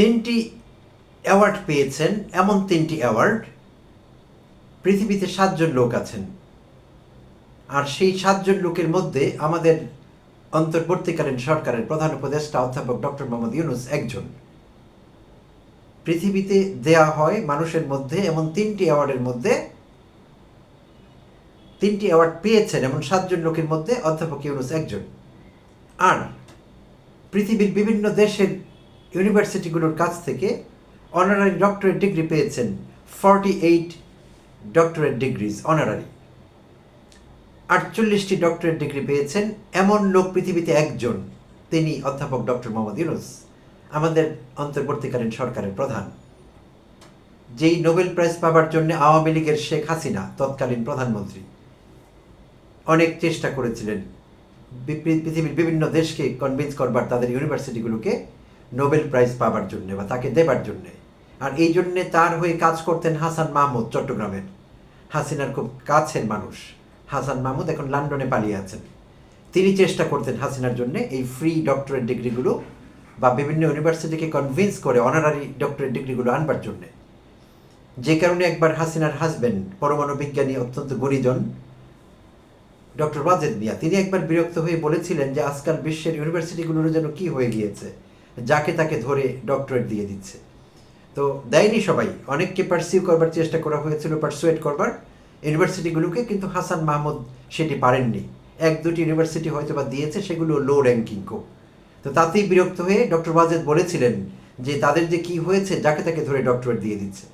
তিনটি অ্যাওয়ার্ড পেয়েছেন, এমন তিনটি অ্যাওয়ার্ড পৃথিবীতে সাতজন লোক আছেন। আর সেই সাতজন লোকের মধ্যে আমাদের অন্তর্বর্তীকালীন সরকারের প্রধান উপদেষ্টা অধ্যাপক ডক্টর মোহাম্মদ ইউনুস একজন। পৃথিবীতে দেয়া হয় মানুষের মধ্যে এমন তিনটি অ্যাওয়ার্ডের মধ্যে তিনটি অ্যাওয়ার্ড পেয়েছেন এমন সাতজন লোকের মধ্যে অধ্যাপক ইউনুস একজন। আর পৃথিবীর বিভিন্ন দেশের ইউনিভার্সিটিগুলোর কাছ থেকে অনারারি ডক্টরেট ডিগ্রি পেয়েছেন forty eight doctorate degrees honorary আটচল্লিশটি doctorate degree পেয়েছেন, এমন লোক পৃথিবীতে একজন, তিনি অধ্যাপক ডক্টর মোহাম্মদ ইউনুস, আমাদের অন্তর্বর্তীকালীন সরকারের প্রধান। যেই নোবেল প্রাইজ পাবার জন্য আওয়ামী লীগের শেখ হাসিনা তৎকালীন প্রধানমন্ত্রী। অনেক চেষ্টা করেছিলেন। পৃথিবীর বিভিন্ন দেশকে কনভিন্স করবার, তাদের ইউনিভার্সিটিগুলোকে নোবেল প্রাইজ পাবার জন্যে বা তাকে দেবার জন্যে। আর এই জন্যে তার হয়ে কাজ করতেন হাসান মাহমুদ চট্টগ্রামের। হাসিনার খুব কাছের মানুষ। হাসান মাহমুদ এখন লন্ডনে পালিয়ে আছেন। তিনি চেষ্টা করতেন হাসিনার জন্য এই ফ্রি ডক্টরেট ডিগ্রিগুলো বা বিভিন্ন ইউনিভার্সিটিকে কনভিন্স করে অনারারি ডক্টরেট ডিগ্রিগুলো আনবার জন্যে। যে কারণে একবার হাসিনার হাজবেন্ড পরমাণু বিজ্ঞানী, অত্যন্ত গুণীজন ডক্টর ওয়াজেদ মিয়া, তিনি একবার বিরক্ত হয়ে বলেছিলেন যে আজকাল বিশ্বের ইউনিভার্সিটিগুলোর যেন কি হয়ে গিয়েছে। যাকে তাকে ধরে ডক্টরেট দিয়ে দিচ্ছে। তো দেয়নি সবাই। অনেককে পারসিউ করবার চেষ্টা করা হয়েছিল পারসুয়েট করবার। ইউনিভার্সিটিগুলোকে কিন্তু হাসান মাহমুদ সেটি পারেননি। এক, দুটি ইউনিভার্সিটি হয়তো বা দিয়েছে, সেগুলো লো র্যাঙ্কিং কো তো তাতেই বিরক্ত হয়ে ডক্টর ওয়াজেদ বলেছিলেন যে, তাদের যে কি হয়েছে, যাকে তাকে ধরে ডক্টরেট দিয়ে দিচ্ছে।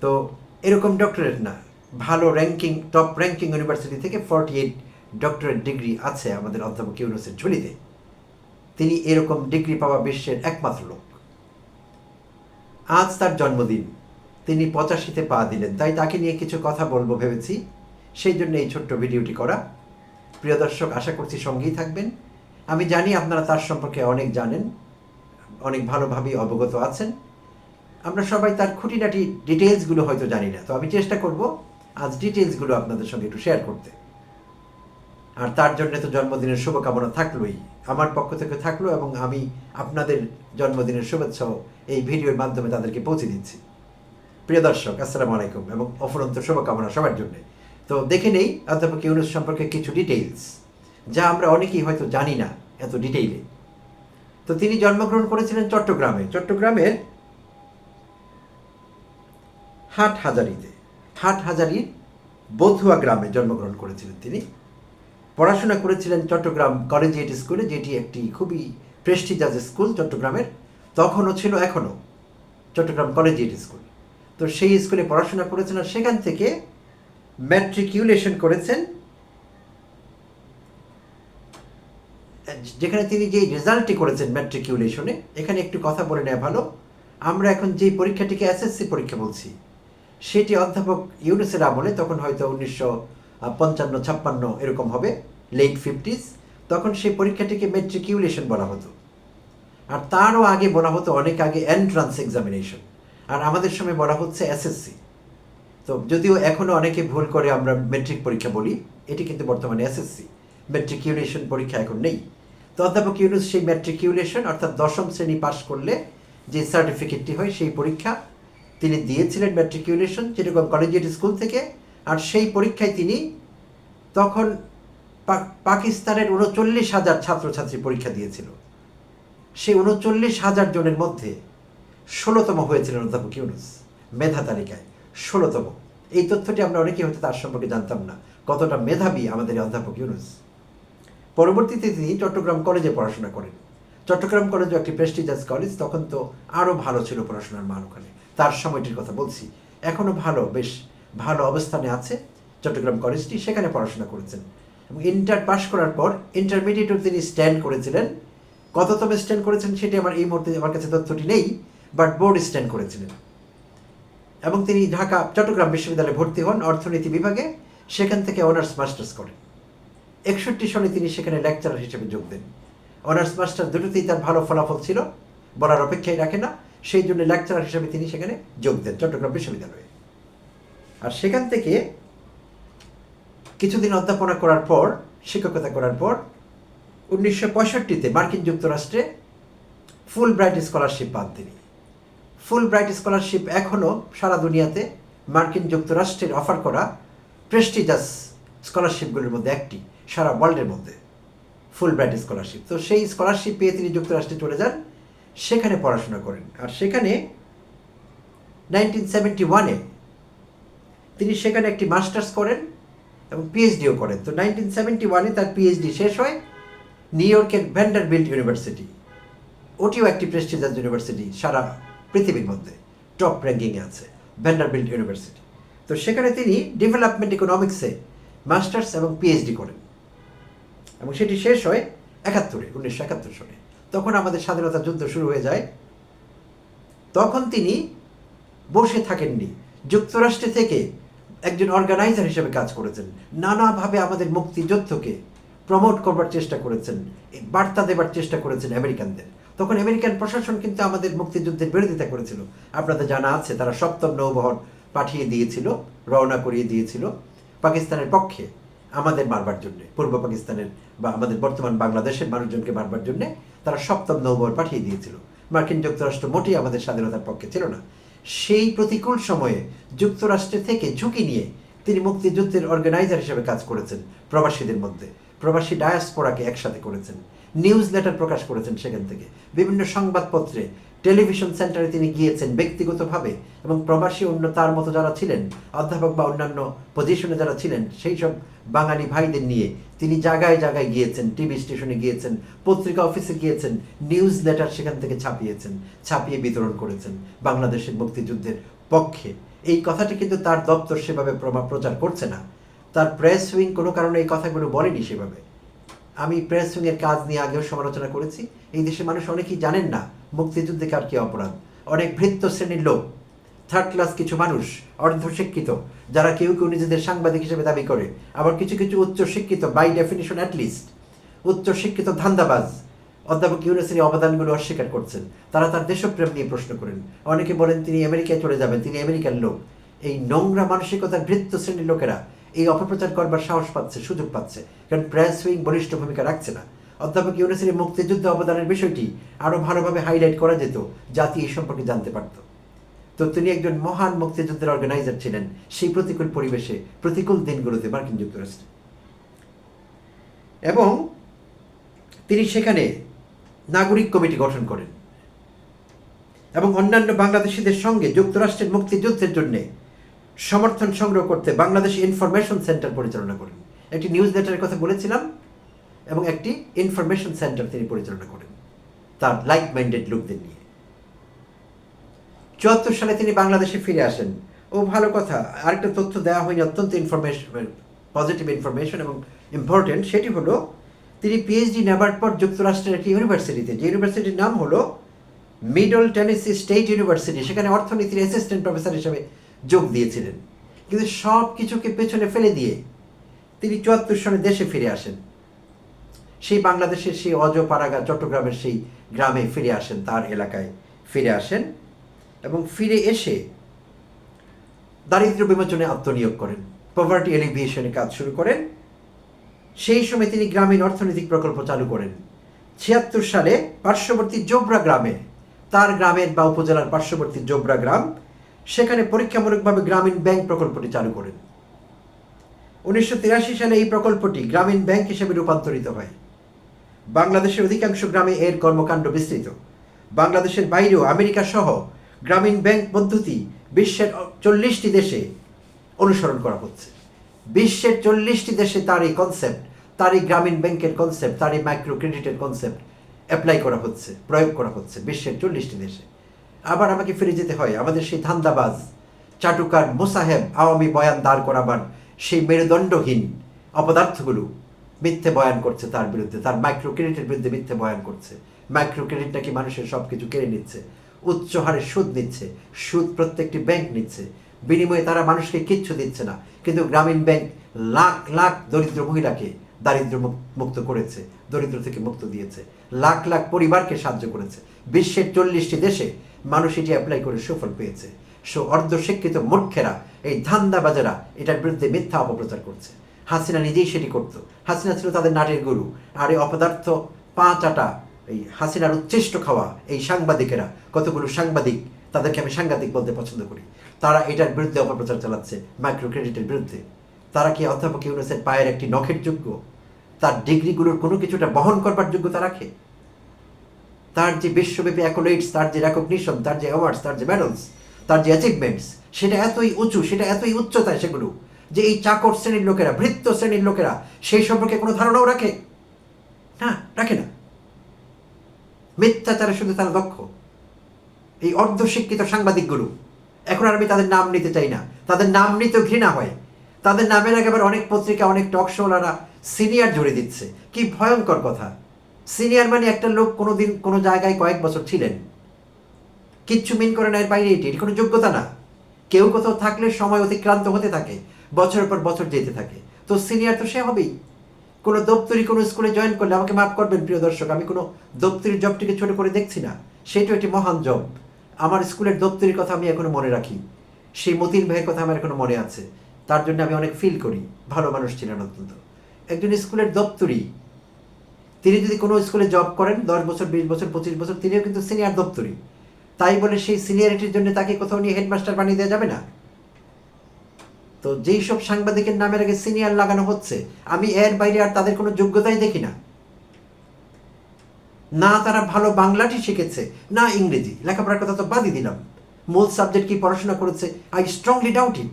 তো এরকম ডক্টরেট না। ভালো র্যাঙ্কিং টপ র্যাঙ্কিং ইউনিভার্সিটি থেকে ফর্টি এইট ডক্টরেট ডিগ্রি আছে আমাদের অধ্যাপক ইউনুসের ঝুলিতে। তিনি এরকম ডিগ্রি পাওয়া বিশ্বের একমাত্র লোক। আজ তার জন্মদিন। তিনি পঁচাশিতে পা দিলেন। তাই তাকে নিয়ে কিছু কথা বলব ভেবেছি। সেই জন্য এই ছোট্ট ভিডিওটি করা। প্রিয় দর্শক, আশা করছি সঙ্গেই থাকবেন। আমি জানি আপনারা তার সম্পর্কে অনেক জানেন, অনেক ভালোভাবেই অবগত আছেন। আমরা সবাই তার খুঁটিনাটি ডিটেলসগুলো হয়তো জানি না। তো আমি চেষ্টা করব আজ ডিটেলসগুলো আপনাদের সঙ্গে একটু শেয়ার করতে। আর তার জন্য তো জন্মদিনের শুভকামনা থাকলোই। আমার পক্ষ থেকে থাকল এবং আমি আপনাদের জন্মদিনের শুভেচ্ছাও এই ভিডিওর মাধ্যমে তাদেরকে পৌঁছে দিচ্ছি। প্রিয় দর্শক, আসসালামু আলাইকুম এবং অফুরন্ত শুভকামনা সবার জন্য। তো দেখে নেই অধ্যাপক ইউনুস সম্পর্কে কিছু ডিটেইলস যা আমরা অনেকেই হয়তো জানি না এত ডিটেইলে তো তিনি জন্মগ্রহণ করেছিলেন চট্টগ্রামে। চট্টগ্রামের হাট হাজারিতে হাট হাজারির বধুয়া গ্রামে জন্মগ্রহণ করেছিলেন তিনি। পড়াশোনা করেছিলেন চট্টগ্রাম কলেজিয়েট স্কুলে যেটি একটি খুবই প্রেস্টিজাস স্কুল চট্টগ্রামের, তখনও ছিল, এখনও চট্টগ্রাম কলেজিয়েট স্কুল তো সেই স্কুলে পড়াশোনা করেছেন আর সেখান থেকে ম্যাট্রিকিউলেশন করেছেন। যেখানে তিনি যে রেজাল্টটি করেছেন ম্যাট্রিকিউলেশনে এখানে একটু কথা বলে নেওয়া ভালো। আমরা এখন যে পরীক্ষাটিকে এসএসসি পরীক্ষা বলছি, সেটি অধ্যাপক ইউনুসের আমলে, তখন হয়তো উনিশশো পঞ্চান্ন, ছাপ্পান্ন এরকম হবে লেট ফিফটিস তখন সেই পরীক্ষাটিকে মেট্রিকিউলেশন বলা হতো। আর তারও আগে বলা হতো, অনেক আগে এন্ট্রান্স এক্সামিনেশন আর আমাদের সময় বলা হচ্ছে এসএসসি তো যদিও এখনও অনেকে ভুল করে আমরা মেট্রিক পরীক্ষা বলি, এটি কিন্তু বর্তমানে এসএসসি মেট্রিকিউলেশন পরীক্ষা এখন নেই। তো অধ্যাপক ইউনুস সেই ম্যাট্রিকিউলেশন অর্থাৎ দশম শ্রেণি পাশ করলে যে সার্টিফিকেটটি হয়, সেই পরীক্ষা তিনি দিয়েছিলেন ম্যাট্রিকিউলেশন যেরকম কলেজিয়েট স্কুল থেকে আর সেই পরীক্ষায় তিনি তখন পাকিস্তানের উনচল্লিশ হাজার ছাত্রছাত্রী পরীক্ষা দিয়েছিল। সেই উনচল্লিশ হাজার জনের মধ্যে ষোলোতম হয়েছিলেন অধ্যাপক ইউনুস, মেধা তালিকায় ষোলোতম। এই তথ্যটি আমরা অনেকেই হয়তো তার সম্পর্কে জানতাম না, কতটা মেধাবী আমাদের অধ্যাপক ইউনুস। পরবর্তীতে তিনি চট্টগ্রাম কলেজে পড়াশোনা করেন। চট্টগ্রাম কলেজও একটি প্রেস্টিজাস কলেজ তখন তো আরও ভালো ছিল পড়াশোনার মান ওখানে। তার সময়টির কথা বলছি। এখনও ভালো, বেশ ভালো অবস্থানে আছে, চট্টগ্রাম কলেজটি সেখানে পড়াশোনা করেছেন। এবং ইন্টার পাশ করার পর ইন্টারমিডিয়েটও তিনি স্ট্যান্ড করেছিলেন। কততম স্ট্যান্ড করেছেন সেটি আমার এই মুহূর্তে আমার কাছে তথ্যটি নেই বাট বোর্ড স্ট্যান্ড করেছিলেন। এবং তিনি ঢাকা, চট্টগ্রাম বিশ্ববিদ্যালয়ে ভর্তি হন অর্থনীতি বিভাগে, সেখান থেকে অনার্স মাস্টার্স করেন। একষট্টি সনে তিনি সেখানে লেকচারার হিসেবে যোগ দেন। অনার্স মাস্টার দুটোতেই তার ভালো ফলাফল ছিল, বলার অপেক্ষায় রাখে না, সেই জন্য লেকচারার হিসেবে তিনি সেখানে যোগ দেন, চট্টগ্রাম বিশ্ববিদ্যালয়ে। আর সেখান থেকে কিছুদিন অধ্যাপনা করার পর, শিক্ষকতা করার পর, উনিশশো পঁয়ষট্টিতে মার্কিন যুক্তরাষ্ট্রে ফুল ব্রাইট স্কলারশিপ পান তিনি। ফুল ব্রাইট স্কলারশিপ এখনও সারা দুনিয়াতে মার্কিন যুক্তরাষ্ট্রের অফার করা প্রেস্টিজাস স্কলারশিপগুলির মধ্যে একটি, সারা ওয়ার্ল্ডের মধ্যে ফুল ব্রাইট স্কলারশিপ। তো সেই স্কলারশিপ পেয়ে তিনি যুক্তরাষ্ট্রে চলে যান, সেখানে পড়াশোনা করেন। আর সেখানে নাইনটিন সেভেন্টি ওয়ানে তিনি সেখানে একটি মাস্টার্স করেন এবং পিএইচডিও করেন। তো নাইনটিন সেভেন্টি ওয়ানে তার পিএইচডি শেষ হয় নিউ ইয়র্কের ভ্যান্ডারবিল্ট ইউনিভার্সিটি ওটিও একটি প্রেস্টিজাস ইউনিভার্সিটি সারা পৃথিবীর মধ্যে টপ র্যাঙ্কিংয়ে আছে ভ্যান্ডারবিল্ট ইউনিভার্সিটি তো সেখানে তিনি ডেভেলপমেন্ট ইকোনমিক্সে মাস্টার্স এবং পিএইচডি করেন। এবং সেটি শেষ হয় একাত্তরে, উনিশশো একাত্তর সালে। তখন আমাদের স্বাধীনতা যুদ্ধ শুরু হয়ে যায়। তখন তিনি বসে থাকেননি। যুক্তরাষ্ট্রে থেকে একজন অর্গানাইজার হিসেবে কাজ করেছেন। নানাভাবে আমাদের মুক্তিযুদ্ধকে প্রমোট করবার চেষ্টা করেছেন বার্তা দেবার চেষ্টা করেছেন আমেরিকানদের। তখন আমেরিকান প্রশাসন কিন্তু আমাদের মুক্তিযুদ্ধের বিরোধিতা করেছিল। আপনাদের জানা আছে, তারা সপ্তম নৌবহর পাঠিয়ে দিয়েছিল, রওনা করিয়ে দিয়েছিল পাকিস্তানের পক্ষে আমাদের মারবার জন্য, পূর্ব পাকিস্তানের বা আমাদের বর্তমান বাংলাদেশের মানুষজনকে মারবার জন্য তারা সপ্তম নৌবহর পাঠিয়ে দিয়েছিল। মার্কিন যুক্তরাষ্ট্র মোটেই আমাদের স্বাধীনতার পক্ষে ছিল না। সেই প্রতিকূল সময়ে যুক্তরাষ্ট্রে থেকে ঝুঁকি নিয়ে তিনি মুক্তিযুদ্ধের অর্গানাইজার হিসেবে কাজ করেছেন প্রবাসীদের মধ্যে। প্রবাসী ডায়াসপোরাকে একসাথে করেছেন। নিউজ লেটার প্রকাশ করেছেন সেখান থেকে। বিভিন্ন সংবাদপত্রে টেলিভিশন সেন্টারে তিনি গিয়েছেন ব্যক্তিগতভাবে এবং প্রবাসী অন্য তার মতো যারা ছিলেন, অধ্যাপক বা অন্যান্য পজিশনে যারা ছিলেন, সেই সব বাঙালি ভাইদের নিয়ে তিনি জায়গায় জায়গায় গিয়েছেন টিভি স্টেশনে গিয়েছেন, পত্রিকা অফিসে গিয়েছেন নিউজ লেটার সেখান থেকে ছাপিয়েছেন, ছাপিয়ে বিতরণ করেছেন বাংলাদেশের মুক্তিযুদ্ধের পক্ষে। এই কথাটি কিন্তু তার দপ্তর সেভাবে প্রচার করছে না। তার প্রেস উইং কোনো কারণে এই কথাগুলো বলেনি সেভাবে। আমি প্রেস উইংয়ের কাজ নিয়ে আগেও সমালোচনা করেছি। এই দেশের মানুষ অনেকেই জানেন না মুক্তিযুদ্ধে কার কি অপরাধ? অনেক ভৃত্য শ্রেণির লোক থার্ড ক্লাস কিছু মানুষ, অর্ধশিক্ষিত, যারা কেউ কেউ নিজেদের সাংবাদিক হিসেবে দাবি করে। আবার কিছু কিছু উচ্চ শিক্ষিত বাই ডেফিনিশন অ্যাটলিস্ট উচ্চ শিক্ষিত ধান্দাবাজ, অধ্যাপক ইউনিসের অবদানগুলো অস্বীকার করছেন। তারা তার দেশপ্রেম নিয়ে প্রশ্ন করেন। অনেকে বলেন, তিনি আমেরিকায় চলে যাবেন, তিনি আমেরিকার লোক। এই নোংরা মানসিকতার ভৃত্য শ্রেণির লোকেরা এই অপপ্রচার করবার সাহস পাচ্ছে, সুযোগ পাচ্ছে। কারণ প্রেস উইং বলিষ্ঠ ভূমিকা রাখছে না। অধ্যাপক ইউনিসের মুক্তিযুদ্ধ অবদানের বিষয়টি আরও ভালোভাবে হাইলাইট করা যেত জাতি এই সম্পর্কে জানতে পারত। তো তিনি একজন মহান মুক্তিযুদ্ধের অর্গানাইজার ছিলেন সেই প্রতিকূল পরিবেশে প্রতিকূল দিনগুলোতে মার্কিন যুক্তরাষ্ট্রে। এবং তিনি সেখানে নাগরিক কমিটি গঠন করেন এবং অন্যান্য বাংলাদেশিদের সঙ্গে যুক্তরাষ্ট্রের মুক্তিযুদ্ধের জন্য সমর্থন সংগ্রহ করতে বাংলাদেশ ইনফরমেশন সেন্টার পরিচালনা করেন। একটি নিউজ লেটারের কথা বলেছিলাম এবং একটি ইনফরমেশন সেন্টার তিনি পরিচালনা করেন, তার লাইক মাইন্ডেড লোকদের নিয়ে। চুয়াত্তর সালে তিনি বাংলাদেশে ফিরে আসেন। ও ভালো কথা, আরেকটা তথ্য দেওয়া হয়নি, অত্যন্ত ইনফরমেশন পজিটিভ ইনফরমেশন এবং ইম্পর্টেন্ট সেটি হলো তিনি পিএইচডি নেবার পর যুক্তরাষ্ট্রের একটি ইউনিভার্সিটিতে যে ইউনিভার্সিটির নাম হলো মিডল টেনেসি স্টেট ইউনিভার্সিটি সেখানে অর্থনীতির অ্যাসিস্ট্যান্ট প্রফেসর হিসেবে যোগ দিয়েছিলেন। কিন্তু সব কিছুকে পেছনে ফেলে দিয়ে তিনি চুয়াত্তর সনে দেশে ফিরে আসেন। সেই বাংলাদেশের সেই অজ পাড়াগা চট্টগ্রামের সেই গ্রামে ফিরে আসেন, তার এলাকায় ফিরে আসেন এবং ফিরে এসে দারিদ্র বিমোচনে আত্মনিয়োগ করেন পভার্টি এলিভিয়েশনে কাজ শুরু করেন। সেই সময় তিনি গ্রামীণ অর্থনৈতিক প্রকল্প চালু করেন। ছিয়াত্তর সালে পার্শ্ববর্তী জোবরা গ্রামে, তার গ্রামের বা উপজেলার পার্শ্ববর্তী জোবরা গ্রাম, সেখানে পরীক্ষামূলকভাবে গ্রামীণ ব্যাংক প্রকল্পটি চালু করেন। উনিশশো তিরাশি সালে এই প্রকল্পটি গ্রামীণ ব্যাংক হিসেবে রূপান্তরিত হয়। বাংলাদেশের অধিকাংশ গ্রামে এর কর্মকাণ্ড বিস্তৃত। বাংলাদেশের বাইরেও আমেরিকা সহ গ্রামীণ ব্যাংক পদ্ধতি বিশ্বের চল্লিশটি দেশে অনুসরণ করা হচ্ছে। বিশ্বের চল্লিশটি দেশে তার এই কনসেপ্ট তার এই গ্রামীণ ব্যাংকের কনসেপ্ট তার এই মাইক্রো ক্রেডিটের কনসেপ্ট অ্যাপ্লাই করা হচ্ছে, প্রয়োগ করা হচ্ছে বিশ্বের চল্লিশটি দেশে। আবার আমাকে ফিরে যেতে হয়, আমাদের সেই ধান্দাবাজ চাটুকার মোসাহেব আওয়ামী বয়ান দাঁড় করাবার সেই মেরুদণ্ডহীন অপদার্থগুলো মিথ্যে বয়ান করছে তার বিরুদ্ধে, তার মাইক্রো ক্রেডিটের বিরুদ্ধে মিথ্যে বয়ান করছে। মাইক্রো ক্রেডিট নাকি মানুষের সব কিছু কেড়ে নিচ্ছে? উচ্চ হারে সুদ নিচ্ছে, সুদ প্রত্যেকটি ব্যাংক নিচ্ছে। বিনিময়ে তারা মানুষকে কিচ্ছু দিচ্ছে না, কিন্তু গ্রামীণ ব্যাংক লাখ লাখ দরিদ্র মহিলাকে দারিদ্র মুক্ত করেছে, দরিদ্র থেকে মুক্ত দিয়েছে। লাখ লাখ পরিবারকে সাহায্য করেছে। বিশ্বের চল্লিশটি দেশে মানুষ এটি অ্যাপ্লাই করে সুফল পেয়েছে। সো অর্ধশিক্ষিত মূর্খেরা, এই ধান্দাবাজেরা এটার বিরুদ্ধে মিথ্যা অপপ্রচার করছে। হাসিনা নিজেই সেটি করতো। হাসিনা ছিল তাদের নাটের গুরু। আর এই অপদার্থ পাঁচ আটা এই হাসিনার উচ্ছিষ্ট খাওয়া এই সাংবাদিকেরা, কতগুলো সাংবাদিক তাদেরকে আমি সাংঘাতিক বলতে পছন্দ করি। তারা এটার বিরুদ্ধে অপপ্রচার চালাচ্ছে মাইক্রো ক্রেডিটের বিরুদ্ধে। তারা কি অধ্যাপক ইউনুসের পায়ের একটি নখের যোগ্য? তার ডিগ্রিগুলোর কোনো কিছুটা বহন করবার যোগ্যতা রাখে? তার যে বিশ্বব্যাপী অ্যাকোলেটস তার যে রেকগনিশন তার যে অ্যাওয়ার্ডস তার যে মেডেলস তার যে অ্যাচিভমেন্টস সেটা এতই উঁচু, সেটা এতই উচ্চতায় সেগুলো যে এই চাকর শ্রেণির লোকেরা, ভৃত্য শ্রেণির লোকেরা, সেই সম্পর্কে কোনো ধারণাও রাখে? না রাখে না। মিথ্যাচারে শুধু তারা দক্ষ। এই অর্ধশিক্ষিত সাংবাদিকগুলো, এখন আর আমি তাদের নাম নিতে চাই না। তাদের নাম নিতেও ঘৃণা হয়। তাদের নামের একেবারে অনেক পত্রিকা, অনেক টক শোলারা সিনিয়র জুড়ে দিচ্ছে। কি ভয়ঙ্কর কথা। সিনিয়র মানে একটা লোক কোনোদিন কোনো জায়গায় কয়েক বছর ছিলেন। কিচ্ছু মিন করে না এর বাইরে এটি কোনো যোগ্যতা না। কেউ কোথাও থাকলে সময় অতিক্রান্ত হতে থাকে। বছরের পর বছর যেতে থাকে। তো সিনিয়র তো সে হবেই। কোনো দপ্তরি কোনো স্কুলে জয়েন করলে আমাকে মাফ করবেন, প্রিয় দর্শক, আমি কোনো দপ্তরি জবটিকে ছোট করে দেখছি না। সেটাও একটি মহান জব আমার স্কুলের দপ্তরির কথা আমি এখনও মনে রাখি। সেই মতিন ভাইয়ের কথা আমার এখনও মনে আছে। তার জন্য আমি অনেক ফিল করি। ভালো মানুষ ছিলেন অত্যন্ত। একজন স্কুলের দপ্তরি, তিনি যদি কোনো স্কুলে জব করেন, দশ বছর, বিশ বছর, পঁচিশ বছর, তিনিও কিন্তু সিনিয়র দপ্তরি। তাই বলে সেই সিনিয়রিটির জন্য তাকে কোথাও নিয়ে হেডমাস্টার বানিয়ে দেওয়া যাবে না? তো যেই সব সাংবাদিকের নামের আগে সিনিয়র লাগানো হচ্ছে, আমি এর বাইরে আর তাদের কোনো যোগ্যতাই দেখি না। না তারা ভালো বাংলাটি শিখেছে, না ইংরেজি। লেখাপড়ার কথা তো বাদই দিলাম। মূল সাবজেক্ট কি পড়াশোনা করেছে আই স্ট্রংলি ডাউট ইট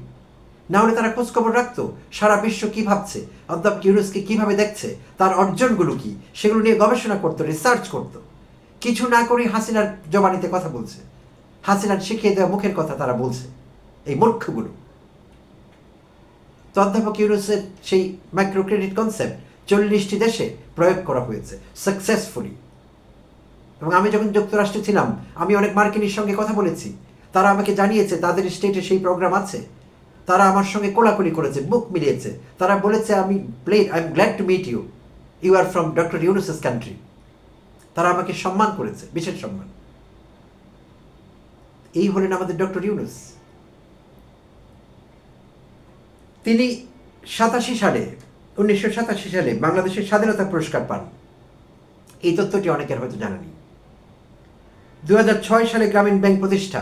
না হলে তারা খোঁজখবর রাখতো, সারা বিশ্ব কি ভাবছে অধ্যাপক ইউনুসকে কীভাবে দেখছে, তার অর্জনগুলো কি, সেগুলো নিয়ে গবেষণা করতো রিসার্চ করতো। কিছু না করে হাসিনার জবানিতে কথা বলছে। হাসিনার শিখিয়ে দেওয়া মুখের কথা তারা বলছে, এই মূর্খগুলো। তো অধ্যাপক ইউনুসের সেই মাইক্রো ক্রেডিট কনসেপ্ট চল্লিশটি দেশে প্রয়োগ করা হয়েছে সাকসেসফুলি এবং আমি যখন যুক্তরাষ্ট্রে ছিলাম, আমি অনেক মার্কিনীর সঙ্গে কথা বলেছি। তারা আমাকে জানিয়েছে, তাদের স্টেটে সেই প্রোগ্রাম আছে। তারা আমার সঙ্গে কোলাকুলি করেছে, বুক মিলিয়েছে। তারা বলেছে, আমি play I am glad to meet you you are from doctor Yunus's country তারা আমাকে সম্মান করেছে, বিশেষ সম্মান। এই হলেন আমাদের ডক্টর ইউনুস তিনি সাতাশি সালে, উনিশশো সাতাশি সালে বাংলাদেশের স্বাধীনতা পুরস্কার পান। এই তথ্যটি অনেকের হয়তো জানা নেই দু সালে গ্রামীণ ব্যাংক প্রতিষ্ঠা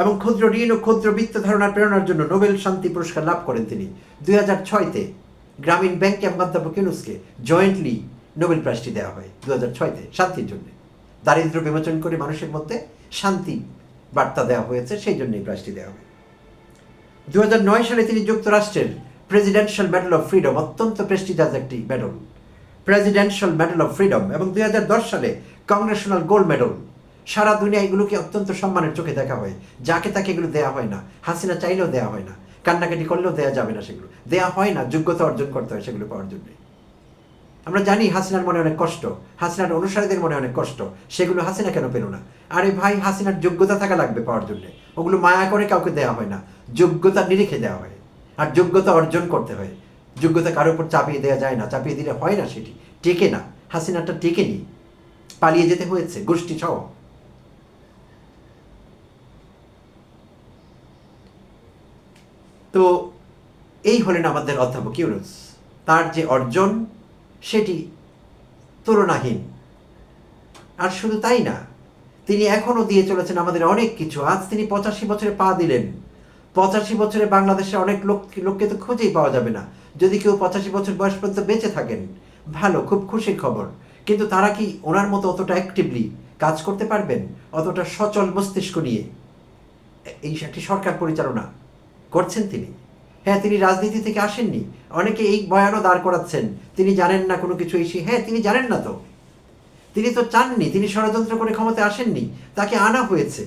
এবং ক্ষুদ্র ঋণ ও ক্ষুদ্র বিত্ত ধারণার প্রেরণার জন্য নোবেল শান্তি পুরস্কার লাভ করেন তিনি। দুই হাজার ছয়তে গ্রামীণ ব্যাংক এবং অধ্যাপক ইউনুসকে জয়েন্টলি নোবেল প্রাইজটি দেওয়া হয় দু হাজার ছয়তে শান্তির জন্য। দারিদ্র বিমোচন করে মানুষের মধ্যে শান্তি বার্তা দেওয়া হয়েছে, সেই জন্য এই প্রাইজটি দেওয়া হয়। দুই হাজার নয় সালে তিনি যুক্তরাষ্ট্রের প্রেসিডেন্সিয়াল মেডেল অফ ফ্রিডম অত্যন্ত প্রেস্টিজাস একটি medal presidential medal of freedom এবং দুই হাজার দশ সালে কংগ্রেশনাল গোল্ড মেডেল সারা দুনিয়া এগুলোকে অত্যন্ত সম্মানের চোখে দেখা হয়। যাকে তাকে এগুলো দেওয়া হয় না। হাসিনা চাইলেও দেওয়া হয় না। কান্নাকাটি করলেও দেওয়া যাবে না সেগুলো। দেওয়া হয় না, যোগ্যতা অর্জন করতে হয় সেগুলো পাওয়ার জন্য। আমরা জানি হাসিনার মনে অনেক কষ্ট, হাসিনার অনুসারীদের মনে অনেক কষ্ট, সেগুলো হাসিনা কেন পেল না? আরে ভাই, হাসিনার যোগ্যতা থাকা লাগবে পাওয়ার জন্য। ওগুলো মায়া করে কাউকে দেওয়া হয় না, যোগ্যতা নিরিখে দেওয়া হয়, আর যোগ্যতা অর্জন করতে হয়। যোগ্যতা কারোর উপর চাপিয়ে দেওয়া যায় না, চাপিয়ে দিলে হয় না সেটি, টেকে না হাসিনাটা টেকেনি পালিয়ে যেতে হয়েছে, গোষ্ঠী সহ তো এই হলেন আমাদের অধ্যাপক ইউনুস। তার যে অর্জন সেটি তুলনাহীন। আর শুধু তাই না, তিনি এখনও দিয়ে চলেছেন আমাদের অনেক কিছু। আজ তিনি পঁচাশি বছরে পা দিলেন। পঁচাশি বছরে বাংলাদেশে অনেক লোক, লোককে তো খুঁজেই পাওয়া যাবে না। যদি কেউ পঁচাশি বছর বয়স পর্যন্ত বেঁচে থাকেন, ভালো, খুব খুশির খবর। কিন্তু তারা কি ওনার মতো অতটা অ্যাক্টিভলি কাজ করতে পারবেন? অতটা সচল মস্তিষ্ক নিয়ে? এই একটি সরকার পরিচালনা করছেন তিনি। হ্যাঁ তিনি রাজনীতি থেকে আসেননি। অনেকে এই বয়ানও দাঁড় করাচ্ছেন। তিনি জানেন না কোনো কিছু এসে হ্যাঁ তিনি জানেন না তো। তিনি তো চাননি। তিনি ষড়যন্ত্র করে ক্ষমতায় আসেননি। তাকে আনা হয়েছে।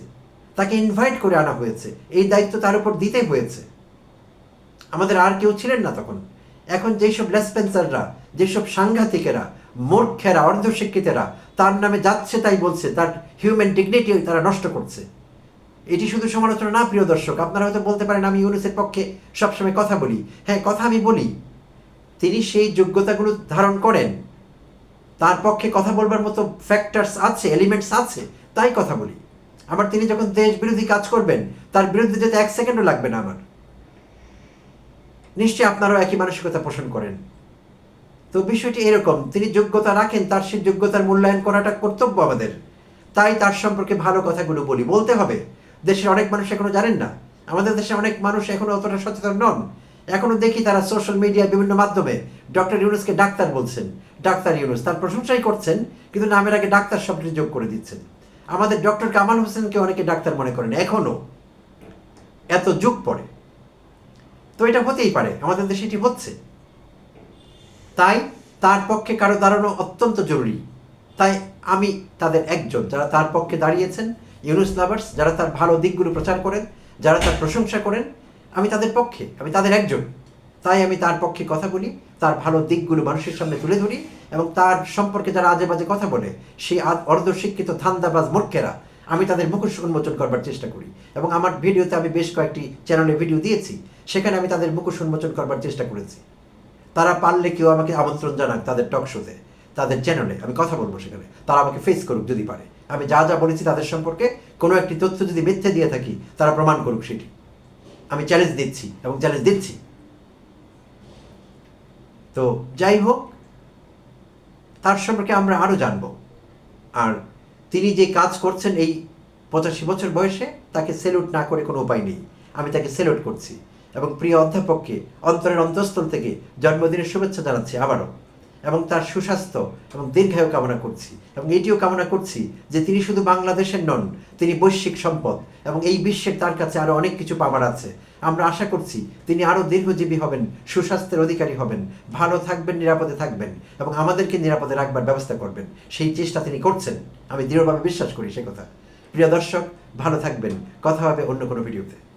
তাকে ইনভাইট করে আনা হয়েছে। এই দায়িত্ব তার উপর দিতে হয়েছে। আমাদের আর কেউ ছিলেন না তখন। এখন যেসব লেসপেন্সাররা, যেসব সাংঘাতিকেরা, মূর্খেরা, অর্ধশিক্ষিতেরা, তার নামে যাচ্ছে তাই বলছে, তার হিউম্যান ডিগনিটি তারা নষ্ট করছে। এটি শুধু সমালোচনা না, প্রিয় দর্শক, আপনারা হয়তো বলতে পারেন, আমি ইউনুসের পক্ষে সবসময় কথা বলি। হ্যাঁ কথা আমি বলি। তিনি সেই যোগ্যতাগুলো ধারণ করেন। তার পক্ষে কথা বলবার মতো ফ্যাক্টরস আছে এলিমেন্টস আছে, তাই কথা বলি। আবার তিনি যখন দেশ বিরোধী কাজ করবেন, তার বিরুদ্ধে যেতে এক সেকেন্ডও লাগবে না আমার। নিশ্চয়ই আপনারাও একই মানসিকতা পোষণ করেন। তো বিষয়টি এরকম, তিনি যোগ্যতা রাখেন, তার সেই যোগ্যতার মূল্যায়ন করাটা কর্তব্য আমাদের। তাই তার সম্পর্কে ভালো কথাগুলো বলি। বলতে হবে দেশের অনেক মানুষ এখনও জানেন না। আমাদের দেশে অনেক মানুষ এখনও অতটা সচেতন নন। এখনও দেখি তারা সোশ্যাল মিডিয়া বিভিন্ন মাধ্যমে ডক্টর ইউনুসকে ডাক্তার বলছেন, ডাক্তার ইউনুস। তার প্রশংসাই করছেন, কিন্তু নামের আগে ডাক্তার শব্দটি যোগ করে দিচ্ছেন। আমাদের ডক্টর কামাল হোসেনকে অনেকে ডাক্তার মনে করেন, এখনও। এত যুগ পরে। তো এটা হতেই পারে, আমাদের দেশে এটি হচ্ছে। তাই তার পক্ষে কারও দাঁড়ানো অত্যন্ত জরুরি। তাই আমি তাদের একজন, যারা তার পক্ষে দাঁড়িয়েছেন ইউনুস লাভার্স, যারা তার ভালো দিকগুলো প্রচার করেন, যারা তার প্রশংসা করেন, আমি তাদের পক্ষে, আমি তাদের একজন। তাই আমি তার পক্ষে কথা বলি, তার ভালো দিকগুলো মানুষের সামনে তুলে ধরি এবং তার সম্পর্কে যারা আজে বাজে কথা বলে, সেই অর্ধশিক্ষিত ধান্দাবাজ মূর্খেরা, আমি তাদের মুখোশ উন্মোচন করবার চেষ্টা করি। এবং আমার ভিডিওতে আমি বেশ কয়েকটি চ্যানেলে ভিডিও দিয়েছি, সেখানে আমি তাদের মুখোশ উন্মোচন করবার চেষ্টা করেছি। তারা পারলে কেউ আমাকে আমন্ত্রণ জানাক তাদের টক শোতে, তাদের চ্যানেলে আমি কথা বলব সেখানে, তারা আমাকে ফেস করুক যদি পারে। আমি যা যা বলেছি তাদের সম্পর্কে কোনো একটি তথ্য যদি মিথ্যে দিয়ে থাকি, তারা প্রমাণ করুক সেটি। আমি চ্যালেঞ্জ দিচ্ছি এবং চ্যালেঞ্জ দিচ্ছি। তো যাই হোক, তার সম্পর্কে আমরা আরও জানব। আর তিনি যে কাজ করছেন এই পঁচাশি বছর বয়সে, তাকে সেলুট না করে কোনো উপায় নেই। আমি তাকে সেলুট করছি এবং প্রিয় অধ্যাপককে, অন্তরের অন্তঃস্থল থেকে জন্মদিনের শুভেচ্ছা জানাচ্ছি আবারও। এবং তার সুস্বাস্থ্য এবং দীর্ঘায়ু কামনা করছি এবং এটিও কামনা করছি যে তিনি শুধু বাংলাদেশের নন, তিনি বৈশ্বিক সম্পদ এবং এই বিশ্বের তার কাছে আরও অনেক কিছু পাওয়ার আছে। আমরা আশা করছি তিনি আরও দীর্ঘজীবী হবেন, সুস্বাস্থ্যের অধিকারী হবেন, ভালো থাকবেন, নিরাপদে থাকবেন এবং আমাদেরকে নিরাপদে রাখবার ব্যবস্থা করবেন। সেই চেষ্টা তিনি করছেন। আমি দৃঢ়ভাবে বিশ্বাস করি সে কথা। প্রিয় দর্শক, ভালো থাকবেন। কথা হবে অন্য কোনো ভিডিওতে।